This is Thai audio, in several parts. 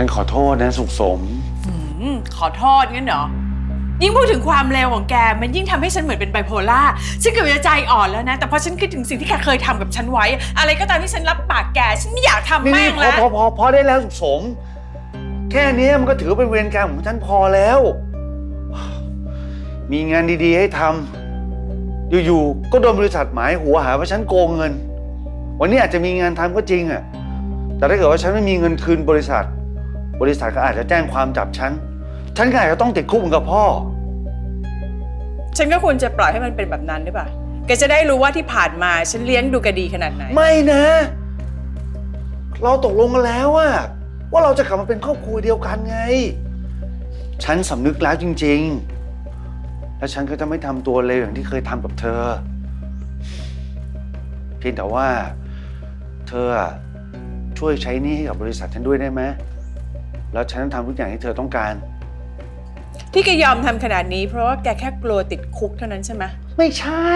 ฉันขอโทษนะสุขสม อืมขอโทษงั้นเหรอ ยิ่งพูดถึงความเลวของแก มันยิ่งทำให้ฉันเหมือนเป็นไบโพล่าฉันเกือบจะใจอ่อนแล้วนะ แต่พอฉันคิดถึงสิ่งที่แกเคยทำกับฉันไว้ อะไรก็ตามที่ฉันรับปากแก ฉันไม่อยากทำนี่แม่งพอแล้วพอพอพอได้แล้วสุขสม แค่นี้มันก็ถือเป็นเวรกรรมของฉันพอแล้ว มีงานดีๆให้ทำอยู่ๆก็โดนบริษัทหมายหัวหาว่าฉันโกงเงิน วันนี้อาจจะมีงานทำก็จริงอะแต่ถ้าเกิดว่าฉันไม่มีเงินคืนบริษัท บริษัทก็อาจจะแจ้งความจับฉัน ฉันก็อาจจะต้องติดคุกเหมือนกับพ่อ ฉันก็ควรจะปล่อยให้มันเป็นแบบนั้นหรือเปล่า แกจะได้รู้ว่าที่ผ่านมาฉันเลี้ยงดูแกดีขนาดไหน ไม่นะ เราตกลงกันแล้วอะว่าเราจะกลับมาเป็นครอบครัวเดียวกันไง ฉันสำนึกแล้วจริง ๆ และฉันก็จะไม่ทำตัวเลวอย่างที่เคยทำกับเธอ เพียงแต่ว่า เธออะช่วยใช้หนี้ให้กับบริษัทฉันด้วยได้ไหม แล้วฉันจะทำทุกอย่างที่เธอต้องการ ที่แกยอมทำขนาดนี้ เพราะว่าแกแค่กลัวติดคุกเท่านั้นใช่ไหมไม่ใช่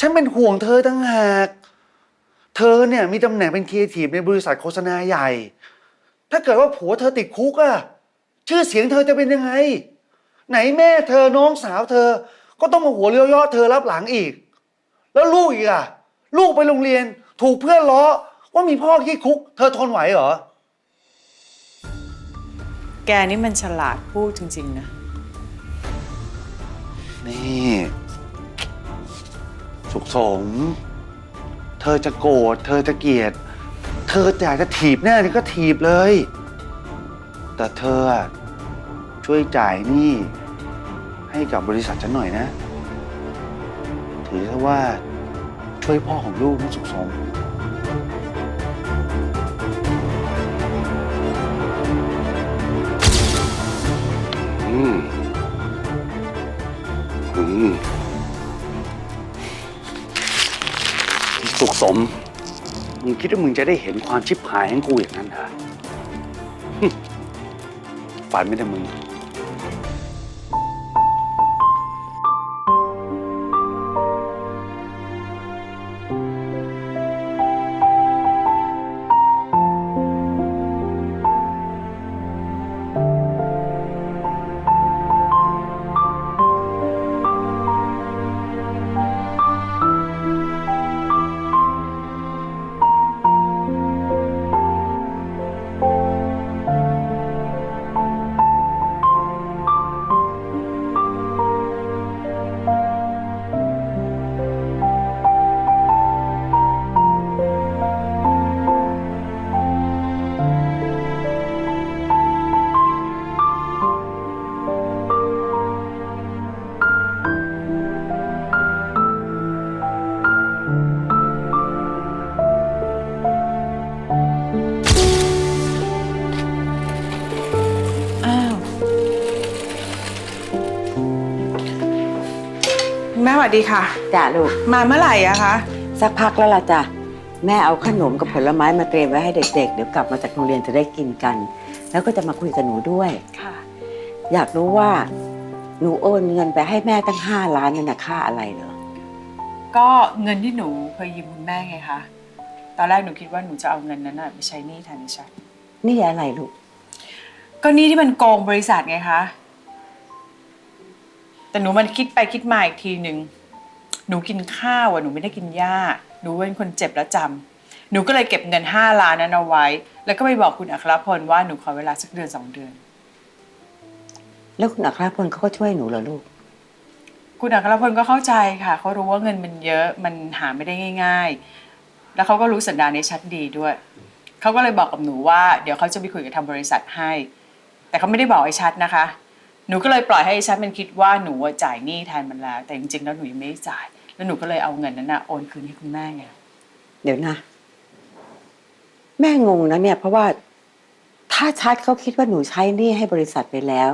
ฉันเป็นห่วงเธอตั้งหาก เธอเนี่ยมีตำแหน่งเป็นครีเอทีฟในบริษัทโฆษณาใหญ่ ถ้าเกิดว่าผัวเธอติดคุกอะชื่อเสียงเธอจะเป็นยังไง ไหนแม่เธอน้องสาวเธอ ก็ต้องมาหัวเรียวย่อเธอรับหลังอีก แล้วลูกอีกอะลูกไปโรงเรียนถูกเพื่อนล้อว่ามีพ่อขี้คุก เธอทนไหวเหรอ แกนี่มันฉลาดพูดจริง ๆ นะ นี่ สุขสม เธอจะโกรธเธอจะเกลียด เธออยากจะถีบหน้านี่ก็ถีบเลย แต่เธออะช่วยจ่ายหนี้ให้กับบริษัทฉันหน่อยนะ ถือซะว่าช่วยพ่อของลูกนะสุขสม สุขสม มึงคิดว่ามึงจะได้เห็นความชิบหายของกูอย่างนั้นเหรอฝันไม่ได้มึง วัสดีค่ะ จ้ะลูก มาเมื่อไหร่อะคะ สักพักแล้วล่ะจ้ะ แม่เอาขนมกับผลไม้มาเตรียมไว้ให้เด็กๆ เดี๋ยวกลับมาจากโรงเรียนจะได้กินกัน แล้วก็จะมาคุยกับหนูด้วย ค่ะ อยากรู้ว่า หนูโอนเงินไปให้แม่ตั้งห้าล้านนั่นนะค่าอะไรเหรอ ก็เงินที่หนูเคยยืมคุณแม่ไงคะ ตอนแรกหนูคิดว่าหนูจะเอาเงินนั้นน่ะไปใช้หนี้แทนดิฉันนี่อะไรลูก ก็หนี้ที่มันโกงบริษัทไงคะ แต่หนูมันคิดไปคิดมาอีกทีหนึ่งหนูกินข้าวอะหนูไม่ได้กินหญ้าหนูเป็นคนเจ็บแล้วจำหนูก็เลยเก็บเงินห้าล้านนั้นเอาไว้ แล้วก็ไปบอกคุณอัครพลว่าหนูขอเวลาสักเดือนสองเดือน แล้วคุณอัครพลเขาก็ช่วยหนูเหรอลูก คุณอัครพลก็เข้าใจค่ะเขารู้ว่าเงินมันเยอะมันหาไม่ได้ง่าย ๆ แล้วเขาก็รู้สันดานในชัดดีด้วย เขาก็เลยบอกกับหนูว่า เดี๋ยวเขาจะไปคุยกับทางบริษัทให้ แต่เขาไม่ได้บอกไอ้ชัดนะคะ หนูก็เลยปล่อยให้ไอ้ชัดมันคิดว่าหนูอะจ่ายหนี้แทนมันแล้ว แต่จริงๆแล้วหนูยังไม่ได้จ่าย แล้วหนูก็เลยเอาเงินนั้นนะโอนคืนให้คุณแม่ไงเดี๋ยวนะ แม่งงนะเนี่ย เพราะว่าถ้าชัดเขาคิดว่าหนูใช้หนี้ให้บริษัทไปแล้ว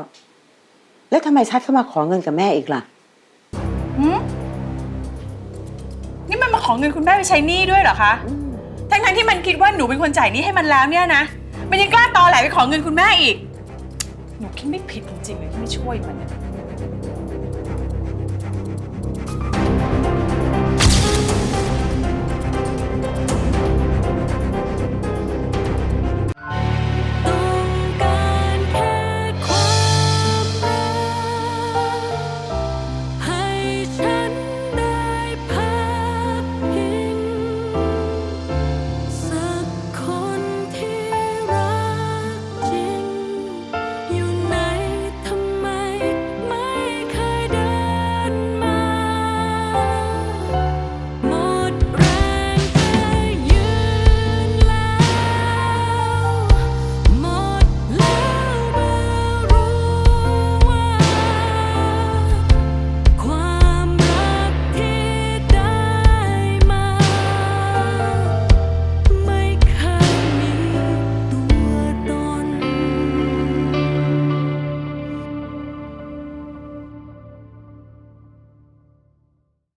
แล้วทำไมชัดเข้ามาขอเงินกับแม่อีกล่ะ หืมนี่มันมาขอเงินคุณแม่ไปใช้หนี้ด้วยเหรอคะทั้งๆที่มันคิดว่าหนูเป็นคนจ่ายหนี้ให้มันแล้วเนี่ยนะมันยังกล้าตอแหลไปขอเงินคุณแม่อีก หนูคิดไม่ผิดจริงๆเลยที่ไม่ช่วยมันเนี่ย